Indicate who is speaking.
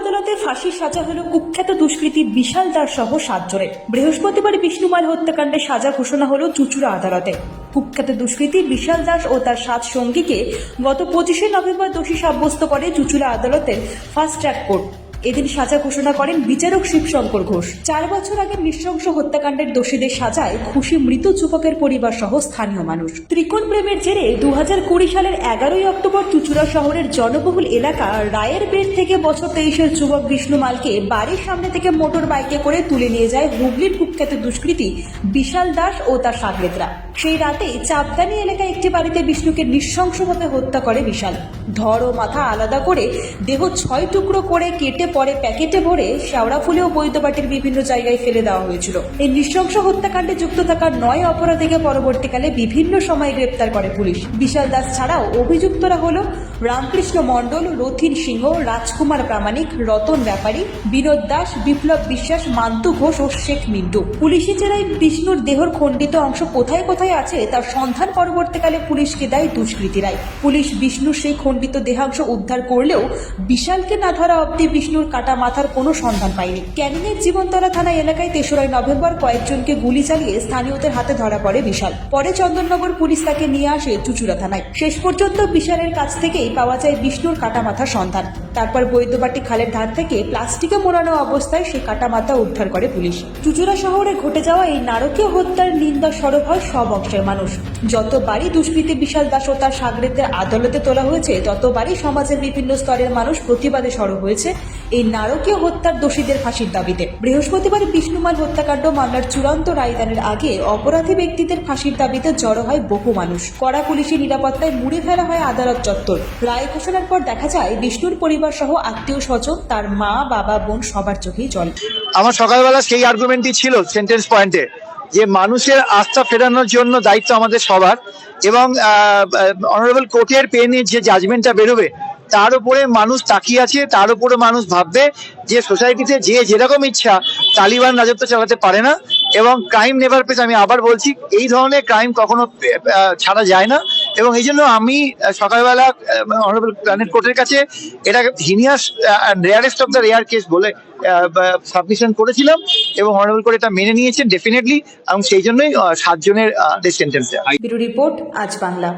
Speaker 1: আদালতে ফাঁসির সাজা হল কুখ্যাত দুষ্কৃতী বিশাল দার সহ সাতজনের। বৃহস্পতিবার বিষ্ণুমাল হত্যাকাণ্ডে সাজা ঘোষণা হল চুচুড়া আদালতে। কুখ্যাত দুষ্কৃতী বিশাল দাস ও তার সাত সঙ্গীকে গত পঁচিশে নভেম্বর দোষী সাব্যস্ত করে চুচুড়া আদালতের ফাস্ট ট্র্যাক কোর্ট। এদিন সাজা ঘোষণা করেন বিচারক শিবশঙ্কর ঘোষ। চার বছর আগে নৃশংস হত্যাকাণ্ডের দোষীদের সাজায় খুশি মৃত যুবকের পরিবার সহ স্থানীয় মানুষ। ত্রিকোণ প্রেমের জেরে দু কুড়ি সালের এগারোই অক্টোবর চুচুড়া শহরের জনবহুল এলাকা রায়ের বেড থেকে বছর তেইশের যুবক বিষ্ণু মালকে বাড়ির সামনে থেকে মোটর বাইকে করে তুলে নিয়ে যায় হুগলির কুখ্যাত দুষ্কৃতী বিশাল দাস ও তার সাগরেদরা। সেই রাতে চাপদানি এলাকায় একটি বাড়িতে বিষ্ণুকে নৃশংসভাবে হত্যা করে বিশাল। ধর ও মাথা আলাদা করে দেহ ছয় টুকরো করে কেটে পরে প্যাকেটে ভরে শেওড়া ফুলে ও বৈদ্যবাটির বিভিন্ন জায়গায় ফেলে দেওয়া হয়েছিল। এই নৃশংস হত্যাকাণ্ডে যুক্ত থাকা নয় অপরাধীকে পরবর্তীকালে বিভিন্ন সময় গ্রেপ্তার করে পুলিশ। বিশাল দাস ছাড়াও অভিযুক্তরা হল রামকৃষ্ণ মণ্ডল, রথিন সিংহ, রাজকুমার প্রামাণিক, রতন ব্যাপারী, বিনোদ দাস, বিপ্লব বিশ্বাস, মান্তু ঘোষ ও শেখ মিন্টু। পুলিশি জেলায় বিষ্ণুর দেহর খণ্ডিত অংশ কোথায় কোথায় আছে তার সন্ধান পরবর্তীকালে পুলিশকে দেয় দুষ্কৃতীরাই। পুলিশ বিষ্ণুর সেই খণ্ডিত দেহাংশ উদ্ধার করলেও বিশালকে না ধরা অব্দি বিষ্ণুর কাটা মাথার কোনো সন্ধান পায়নি। ক্যানিংয়ের জীবনতলা থানা এলাকায় তেসরাই নভেম্বর কয়েকজনকে গুলি চালিয়ে স্থানীয়দের হাতে ধরা পড়ে বিশাল। পরে চন্দননগর পুলিশ তাকে নিয়ে আসে চুচুড়া থানায়। শেষ পর্যন্ত বিশালের কাছ থেকেই পাওয়া যায় বিষ্ণুর কাটা মাথার সন্ধান। তারপর বৈদ্যবাটি খালের ধার থেকে প্লাস্টিকে মোড়ানো অবস্থায় সেই কাটা মাথা উদ্ধার করে পুলিশ। চুচুড়া শহরে ঘটে যাওয়া এই নারকীয় হত্যার নিন্দা সরব হয় সব অংশের মানুষ। যতবারই দুষ্কৃতী বিশাল দাস ও তার সাগরেদের আদালতে তোলা হয়েছে, ততবারই সমাজের বিভিন্ন স্তরের মানুষ প্রতিবাদে সরব হয়েছে এই নারকীয় হত্যার দোষীদের ফাঁসির দাবিতে। বৃহস্পতিবার বিষ্ণুমাল হত্যাকাণ্ড মামলার চূড়ান্ত রায়দানের আগে অপরাধী ব্যক্তিদের ফাঁসির দাবিতে জড়ো হয় বহু মানুষ। কড়া পুলিশি নিরাপত্তায় মুড়ে ফেলা হয় আদালত চত্বর। রায় ঘোষণার পর দেখা যায়, বিষ্ণুর পরিবার সহ আত্মীয় স্বজন তার মা, বাবা, বোন সবার চোখেই জল।
Speaker 2: আমার সকালবেলা সেই আর্গুমেন্টই ছিল সেন্টেন্স পয়েন্টে যে মানুষের আস্থা ফেরানোর জন্য দায়িত্ব আমাদের সবার এবং অনারেবল কোর্টের পেনের যে জাজমেন্টটা বেরোবে, তার উপরে মানুষ তাকিয়ে আছে, তার উপরে মানুষ ভাববে যে সোসাইটিতে যে যেরকম ইচ্ছা তালিবান রাজত্ব চালাতে পারে না এবং ক্রাইম নেভার পেস আমি আবার বলছি, এই ধরনের ক্রাইম কখনো ছাড়া যায় না। এবং এই জন্য আমি সকালবেলা অনারেবল প্ল্যানেট কোর্টের কাছে এটা heinous rarest of the rare case বলে সাবমিশন করেছিলাম এবং অনারেবল কোর্ট এটা মেনে নিয়েছেন ডেফিনেটলি এবং সেই জন্যই সাতজনের সেন্টেন্স
Speaker 1: রিপোর্ট, আজ বাংলা।